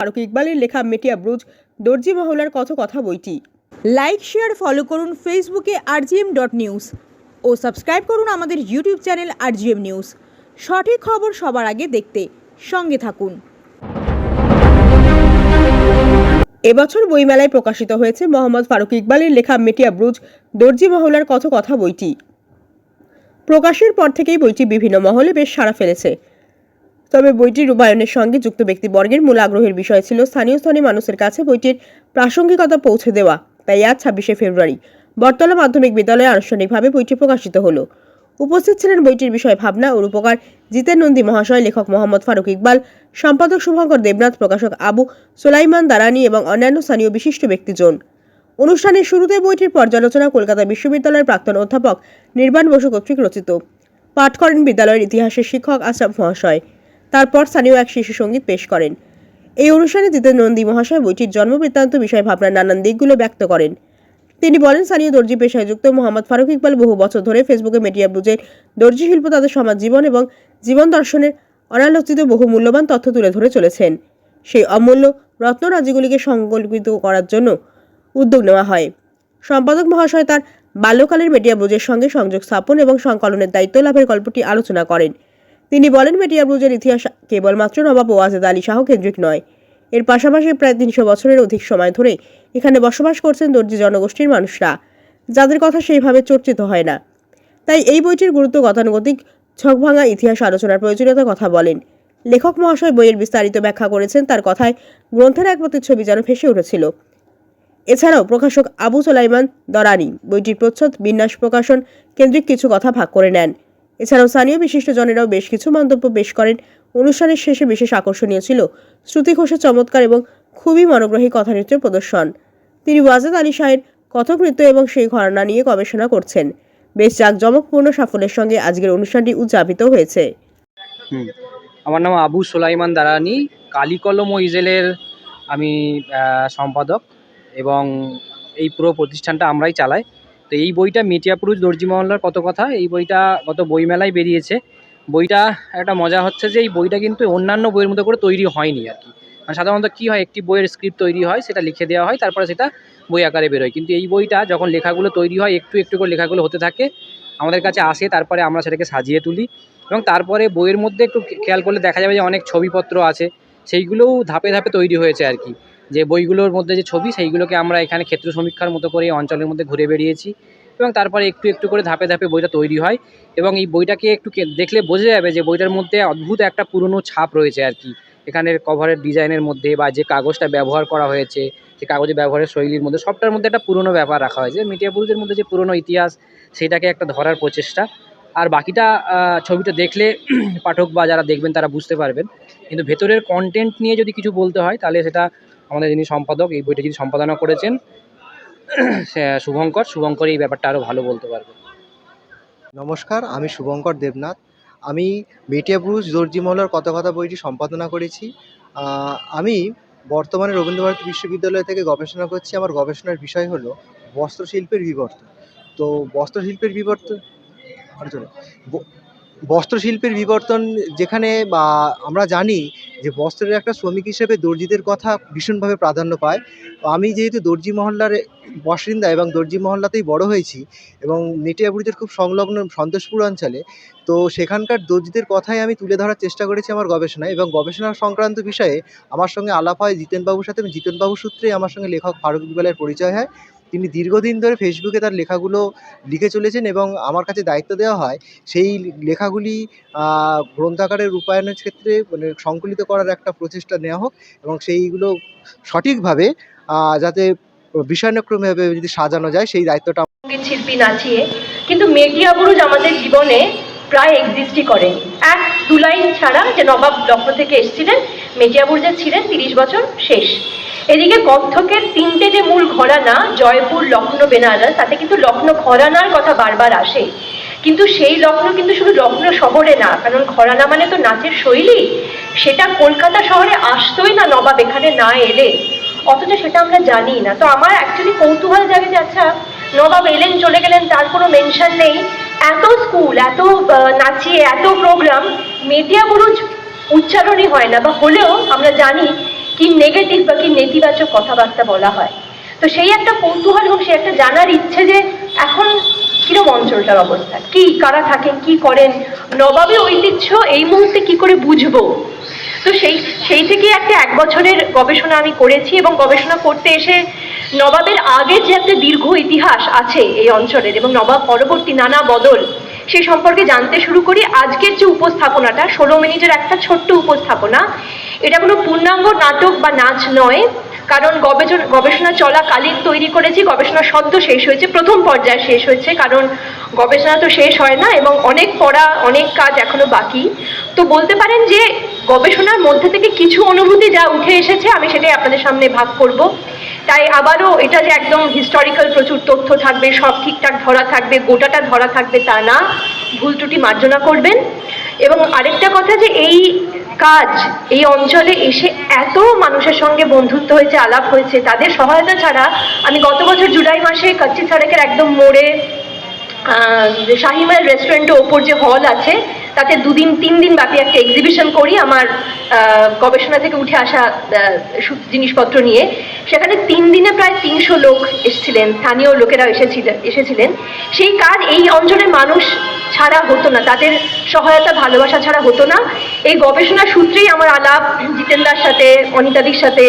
ফারুক ইকবালের লেখা মেটিয়া ব্রুজ, দর্জি মহলার কত কথা বইটি। লাইক শেয়ার ফলো করুন ফেসবুকে আরজিএম ডট নিউজ ও সাবস্ক্রাইব করুন আমাদের ইউটিউব চ্যানেল আরজিএম নিউজ। সঠিক খবর সবার আগে দেখতে সঙ্গে থাকুন। এবছর বইমেলায় প্রকাশিত হয়েছে মোহাম্মদ ফারুক ইকবালের লেখা মেটিয়া ব্রুজ, দর্জি মহলার কত কথা বইটি। প্রকাশের পর থেকেই বইটি বিভিন্ন মহলে বেশ সাড়া ফেলেছে। তবে বইটির রূপায়ণের সঙ্গে যুক্ত ব্যক্তিবর্গের মূল আগ্রহের বিষয় ছিল স্থানীয় স্তরে মানুষের কাছে বইটির প্রাসঙ্গিকতা পৌঁছে দেওয়া। তাই আজ ছাব্বিশে ফেব্রুয়ারি বর্তলা মাধ্যমিক বিদ্যালয়ে আনুষ্ঠানিকভাবে বইটি প্রকাশিত হলো। উপস্থিত ছিলেন বইটির বিষয় ভাবনা ও রূপকার জিতেন নন্দী মহাশয়, লেখক মোহাম্মদ ফারুক ইকবাল, সম্পাদক শুভঙ্কর দেবনাথ, প্রকাশক আবু সোলাইমান দারানি এবং অন্যান্য স্থানীয় বিশিষ্ট ব্যক্তিজন। অনুষ্ঠানের শুরুতে বইটির পর্যালোচনা কলকাতা বিশ্ববিদ্যালয়ের প্রাক্তন অধ্যাপক নির্বাণ বসু কর্তৃক রচিত। পাঠ করেন বিদ্যালয়ের ইতিহাসের শিক্ষক আশরাফ মহাশয়। তারপর স্থানীয় এক শিশু সংগীত পেশ করেন। এই অনুষ্ঠানে জিতেন নন্দী মহাশয় বইটির জন্মবৃত্তান্ত বিষয় ভাবনার নানান দিকগুলো ব্যক্ত করেন। তিনি বলেন, স্থানীয় দর্জি পেশায় যুক্ত মোহাম্মদ ফারুক ইকবাল বহু বছর ধরে ফেসবুকে মিডিয়া ব্লুজের দর্জি শিল্প, তাদের সমাজ, জীবন এবং জীবন দর্শনের অনালোচিত বহু মূল্যবান তথ্য তুলে ধরে চলেছেন। সেই অমূল্য রত্নরাজিগুলিকে সংকল্পিত করার জন্য উদ্যোগ নেওয়া হয়। সম্পাদক মহাশয় তার বাল্যকালের মিডিয়া ব্লুজের সঙ্গে সংযোগ স্থাপন এবং সংকলনের দায়িত্ব লাভের গল্পটি আলোচনা করেন। তিনি বলেন মেটিয়া ব্লুজের ইতিহাস কেবলমাত্র নবাব ওয়াজেদ আলী শাহ কেন্দ্রিক নয়। এর পাশাপাশি প্রায় তিনশো বছরের অধিক সময় ধরে এখানে বসবাস করছেন দর্জি জনগোষ্ঠীর মানুষরা, যাদের কথা সেইভাবে চর্চিত হয় না। তাই এই বইটির গুরুত্ব গতানুগতিক ছকভাঙা ইতিহাস আলোচনার প্রয়োজনীয়তার কথা বলেন। লেখক মহাশয় বইয়ের বিস্তারিত ব্যাখ্যা করেছেন, তার কথায় গ্রন্থের এক প্রতিচ্ছবি যেন ভেসে উঠেছিল। এছাড়াও প্রকাশক আবু সোলাইমান দরানি বইটির প্রচ্ছদ, বিন্যাস প্রকাশন, কেন্দ্রিক কিছু কথা ভাগ করে নেন। এছাড়াও স্থানীয় বিশিষ্টজনেরাও বেশ কিছু মন্তব্য পেশ করেন। অনুষ্ঠানের শেষে বিশেষ আকর্ষণীয় ছিল শ্রুতি ঘোষের চমৎকার এবং খুবই মনোগ্রাহী কথানৃত্যের প্রদর্শন। তিনি ওয়াজেদ আলী শাহের কথক নৃত্য এবং সেই ঘরানা নিয়ে গবেষণা করছেন। বেশ জাঁকজমকপূর্ণ সাফল্যের সঙ্গে আজকের অনুষ্ঠানটি উদযাপিত হয়েছে। আমার নাম আবু সোলাইমান দারানি, কালিকলম ইজেলের আমি সম্পাদক এবং এই পুরো প্রতিষ্ঠানটা আমরাই চালাই। তো এই বইটা মেটিয়াপুরুষ দর্জি মহল্লার কত কথা? এই বইটা গত বইমেলায় বেরিয়েছে। বইটা একটা মজা হচ্ছে যে এই বইটা কিন্তু অন্যান্য বইয়ের মতো করে তৈরি হয়নি আর কি। মানে সাধারণত কী হয়, একটি বইয়ের স্ক্রিপ্ট তৈরি হয়, সেটা লিখে দেওয়া হয়, তারপরে সেটা বই আকারে বেরোয়। কিন্তু এই বইটা যখন লেখাগুলো তৈরি হয়, একটু একটু করে লেখাগুলো হতে থাকে, আমাদের কাছে আসে, তারপরে আমরা সেটাকে সাজিয়ে তুলি। এবং তারপরে বইয়ের মধ্যে একটু খেয়াল করলে দেখা যাবে যে অনেক ছবিপত্র আছে, সেইগুলোও ধাপে ধাপে তৈরি হয়েছে আর কি। যে বইগুলোর মধ্যে যে ছবি, সেইগুলোকে আমরা এখানে ক্ষেত্র সমীক্ষার মতো করে অঞ্চলের মধ্যে ঘুরে বেরিয়েছি এবং তারপরে একটু একটু করে ধাপে ধাপে বইটা তৈরি হয় এবং এই বইটাকে একটু দেখলে বোঝা যাবে যে বইটার মধ্যে অদ্ভুত একটা পুরনো ছাপ রয়েছে আর কি। এখানের কভারের ডিজাইনের মধ্যে বা যে কাগজটা ব্যবহার করা হয়েছে, যে কাগজে ব্যবহারের শৈলীর মধ্যে, সবটার মধ্যে একটা পুরনো ব্যাপার রাখা হয়েছে মিডিয়া পুরুষের মধ্যে যে পুরনো ইতিহাস, সেটাকে একটা ধরার প্রচেষ্টা। আর বাকিটা ছবিটা দেখলে পাঠক বা যারা দেখবেন তারা বুঝতে পারবেন। কিন্তু ভেতরের কন্টেন্ট নিয়ে যদি কিছু বলতে হয়, তাহলে সেটা আমাদের যিনি সম্পাদক, এই বইটা যিনি সম্পাদনা করেছেন শুভঙ্কর। শুভঙ্কর এই ব্যাপারটা আরও ভালো বলতে পারবে। নমস্কার, আমি শুভঙ্কর দেবনাথ। আমি মেটিয়া ব্রুজ দর্জি মহলার কথা কথা বইটি সম্পাদনা করেছি। আমি বর্তমানে রবীন্দ্রভারতী বিশ্ববিদ্যালয় থেকে গবেষণা করছি। আমার গবেষণার বিষয় হলো বস্ত্রশিল্পের বিবর্তন। তো বস্ত্রশিল্পের বিবর্তন বস্ত্রশিল্পের বিবর্তন যেখানে বা আমরা জানি যে বস্ত্রের একটা শ্রমিক হিসেবে দর্জিদের কথা ভীষণভাবে প্রাধান্য পায়। আমি যেহেতু দর্জি মহল্লার বাসিন্দা এবং দর্জি মহল্লাতেই বড় হয়েছি এবং নেটিয়াবুড়িদের খুব সংলগ্ন সন্তোষপুর অঞ্চলে, তো সেখানকার দর্জিদের কথাই আমি তুলে ধরার চেষ্টা করেছি আমার গবেষণায় এবং গবেষণা সংক্রান্ত বিষয়ে আমার সঙ্গে আলাপ হয় জিতেনবাবুর সাথে এবং জিতেনবাবুর সূত্রেই আমার সঙ্গে লেখক ফারুক ইকবালের পরিচয় হয়। তিনি দীর্ঘদিন ধরে ফেসবুকে তার লেখাগুলো লিখে চলেছেন এবং আমার কাছে দায়িত্ব দেওয়া হয় সেই লেখাগুলি গ্রন্থাকারে রূপায়ণের ক্ষেত্রে মানে সংকলিত করার একটা প্রচেষ্টা নেওয়া হোক এবং সেইগুলো সঠিকভাবে যাতে বিষয়ানুক্রমে যদি সাজানো যায় সেই দায়িত্বটা শিল্পী নাচিয়ে, কিন্তু মেটিয়া বুরুজ আমাদের জীবনে প্রায় এক্সিস্টই করেন। এক দু লাইন ছাড়া যে নবাব লখনৌ থেকে এসেছিলেন মেটিয়া বুরুজে ছিলেন তিরিশ বছর শেষ। এদিকে কত্থকের তিনটে যে মূল ঘরানা, জয়পুর, লখনৌ, বেনারস, তাতে কিন্তু লখনৌ ঘরানার কথা বারবার আসে। কিন্তু সেই লখনৌ কিন্তু শুধু লখনৌ শহরে না, কারণ ঘরানা মানে তো নাচের শৈলী। সেটা কলকাতা শহরে আসতোই না নবাব, এখানে না এলে। অথচ সেটা আমরা জানি না। তো আমার অ্যাকচুয়ালি কৌতূহল জাগে যে আচ্ছা নবাব এলেন, চলে গেলেন, তার কোনো মেনশন নেই। এত স্কুল এত নাচিয়ে, এত প্রোগ্রাম মেটিয়া বুরুজ উচ্চারণই হয় না। বা হলেও আমরা জানি কি নেগেটিভ বা কি নেতিবাচক কথাবার্তা বলা হয়? তো সেই একটা কৌতূহল এবং সেই একটা জানার ইচ্ছে যে এখন কিরম অঞ্চলটার অবস্থা? কি, কারা থাকেন, কি করেন? নবাবের ঐতিহ্য এই মুহূর্তে কি করে বুঝব? তো সেই সেই থেকে একটা এক বছরের গবেষণা আমি করেছি এবং গবেষণা করতে এসে নবাবের আগের যে একটা দীর্ঘ ইতিহাস আছে এই অঞ্চলের এবং নবাব পরবর্তী নানা বদল সেই সম্পর্কে জানতে শুরু করি। আজকের যে উপস্থাপনাটা, ষোলো মিনিটের একটা ছোট্ট উপস্থাপনা এটা কোনো পূর্ণাঙ্গ নাটক বা নাচ নয়, কারণ গবেষণা গবেষণা চলাকালীন তৈরি করেছি, গবেষণা সদ্য শেষ হয়েছে, প্রথম পর্যায়ে শেষ হয়েছে, কারণ গবেষণা তো শেষ হয় না এবং অনেক পড়া, অনেক কাজ এখনও বাকি। তো বলতে পারেন যে গবেষণার মধ্যে থেকে কিছু অনুভূতি যা উঠে এসেছে, আমি সেটাই আপনাদের সামনে ভাগ করব। তাই আবারও এটা যে একদম হিস্টোরিক্যাল প্রচুর তথ্য থাকবে, সব ঠিকঠাক ধরা থাকবে, গোটাটা ধরা থাকবে তা না, ভুল ত্রুটি মার্জনা করবেন। এবং আরেকটা কথা যে এই কাজ, এই অঞ্চলে এসে এত মানুষের সঙ্গে বন্ধুত্ব হয়েছে, আলাপ হয়েছে, তাদের সহায়তা ছাড়া আমি গত বছর জুলাই মাসে কচ্চি সড়কের একদম মোড়ে শাহিমাল রেস্টুরেন্টের ওপর যে হল আছে তাতে দুদিন তিন দিন ব্যাপী একটা এক্সিবিশন করি আমার গবেষণা থেকে উঠে আসা জিনিসপত্র নিয়ে। সেখানে তিন দিনে প্রায় তিনশো লোক এসেছিলেন, স্থানীয় লোকেরা এসেছিলেন এসেছিলেন। সেই কাজ এই অঞ্চলের মানুষ ছাড়া হতো না, তাদের সহায়তা, ভালোবাসা ছাড়া হতো না। এই গবেষণা সূত্রেই আমার আলাপ, জিতেন্দার সাথে, অনিতাদির সাথে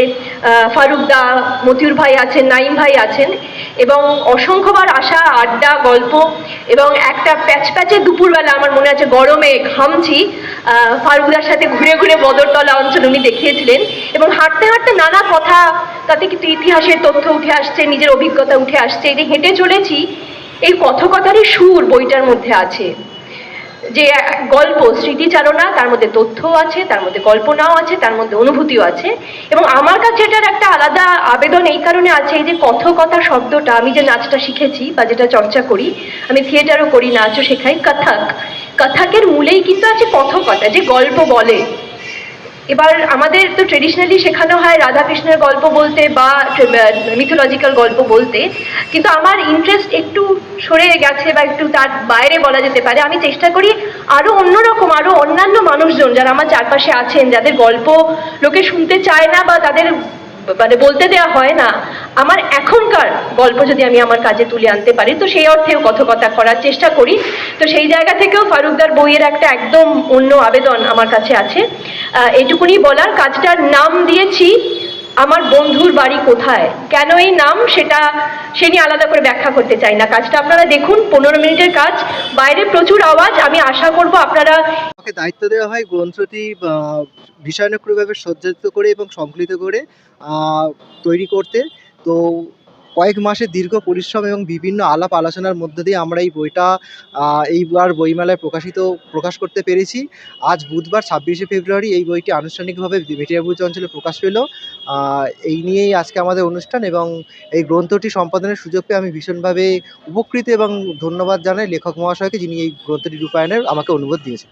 ফারুক দা, মতিউর ভাই আছেন নাইম ভাই আছেন। এবং অসংখ্যবার আসা আড্ডা গল্প এবং একটা প্যাচ প্যাচে দুপুরবেলা আমার মনে আছে গরমে ঘামছি আহ, ফারুকদার সাথে ঘুরে ঘুরে বদরতলা অঞ্চল উনি দেখিয়েছিলেন এবং হাঁটতে হাঁটতে নানা কথা তাতে কিন্তু ইতিহাসের তথ্য উঠে আসছে নিজের অভিজ্ঞতা উঠে আসছে এই যে হেঁটে চলেছি এই কথকতারই সুর বইটার মধ্যে আছে। যে গল্প, স্মৃতিচারণা, তার মধ্যে তথ্যও আছে, তার মধ্যে কল্পনাও আছে, তার মধ্যে অনুভূতিও আছে। এবং আমার কাছে এটার একটা আলাদা আবেদন এই কারণে আছে এই যে কথকতা শব্দটা, আমি যে নাচটা শিখেছি বা যেটা চর্চা করি, আমি থিয়েটারও করি, নাচও শেখাই, কথক। কথকের মূলেই কিন্তু আছে কথকতা, যে গল্প বলে। এবার আমাদের তো ট্রেডিশনালি শেখানো হয় রাধাকৃষ্ণের গল্প বলতে বা মিথোলজিক্যাল গল্প বলতে। কিন্তু আমার ইন্টারেস্ট একটু সরে গেছে বা একটু তার বাইরে বলা যেতে পারে। আমি চেষ্টা করি আরও অন্যরকম আরও অন্যান্য মানুষজন যারা আমার চারপাশে আছেন, যাদের গল্প লোকে শুনতে চায় না বা তাদের মানে বলতে দেয়া হয় না। আমার এখনকার গল্প যদি আমি আমার কাজে তুলে আনতে পারি, তো সেই অর্থেও কথকতা করার চেষ্টা করি। তো সেই জায়গা থেকেও ফারুকদার বইয়ের একটা একদম অন্য আবেদন আমার কাছে আছে। এটুকুনি বলার, কাজটার নাম দিয়েছি আমার বন্ধুর বাড়ি কোথায়? কেন এই নাম? সেটা সে নিয়ে আলাদা করে ব্যাখ্যা করতে চাই না। কাজটা আপনারা দেখুন পনেরো মিনিটের কাজ। বাইরে প্রচুর আওয়াজ। আমি আশা করব আপনারা আমাকে দায়িত্ব দেওয়া হয় গ্রন্থটি আহ, বিষয়ানুক্রমভাবে সজ্জিত করে এবং সংকলিত করে তৈরি করতে। তো কয়েক মাসের দীর্ঘ পরিশ্রম এবং বিভিন্ন আলাপ আলোচনার মধ্য দিয়ে আমরা এই বইটা এইবার বইমেলায় প্রকাশিত, প্রকাশ করতে পেরেছি। আজ বুধবার, ছাব্বিশে ফেব্রুয়ারি এই বইটি আনুষ্ঠানিকভাবে মেটিয়াবুজ অঞ্চলে প্রকাশ পেল। এই নিয়েই আজকে আমাদের অনুষ্ঠান এবং এই গ্রন্থটি সম্পাদনের সুযোগ পেয়ে আমি ভীষণভাবে উপকৃত এবং ধন্যবাদ জানাই লেখক মহাশয়কে যিনি এই গ্রন্থটি রূপায়ণের আমাকে অনুরোধ দিয়েছেন।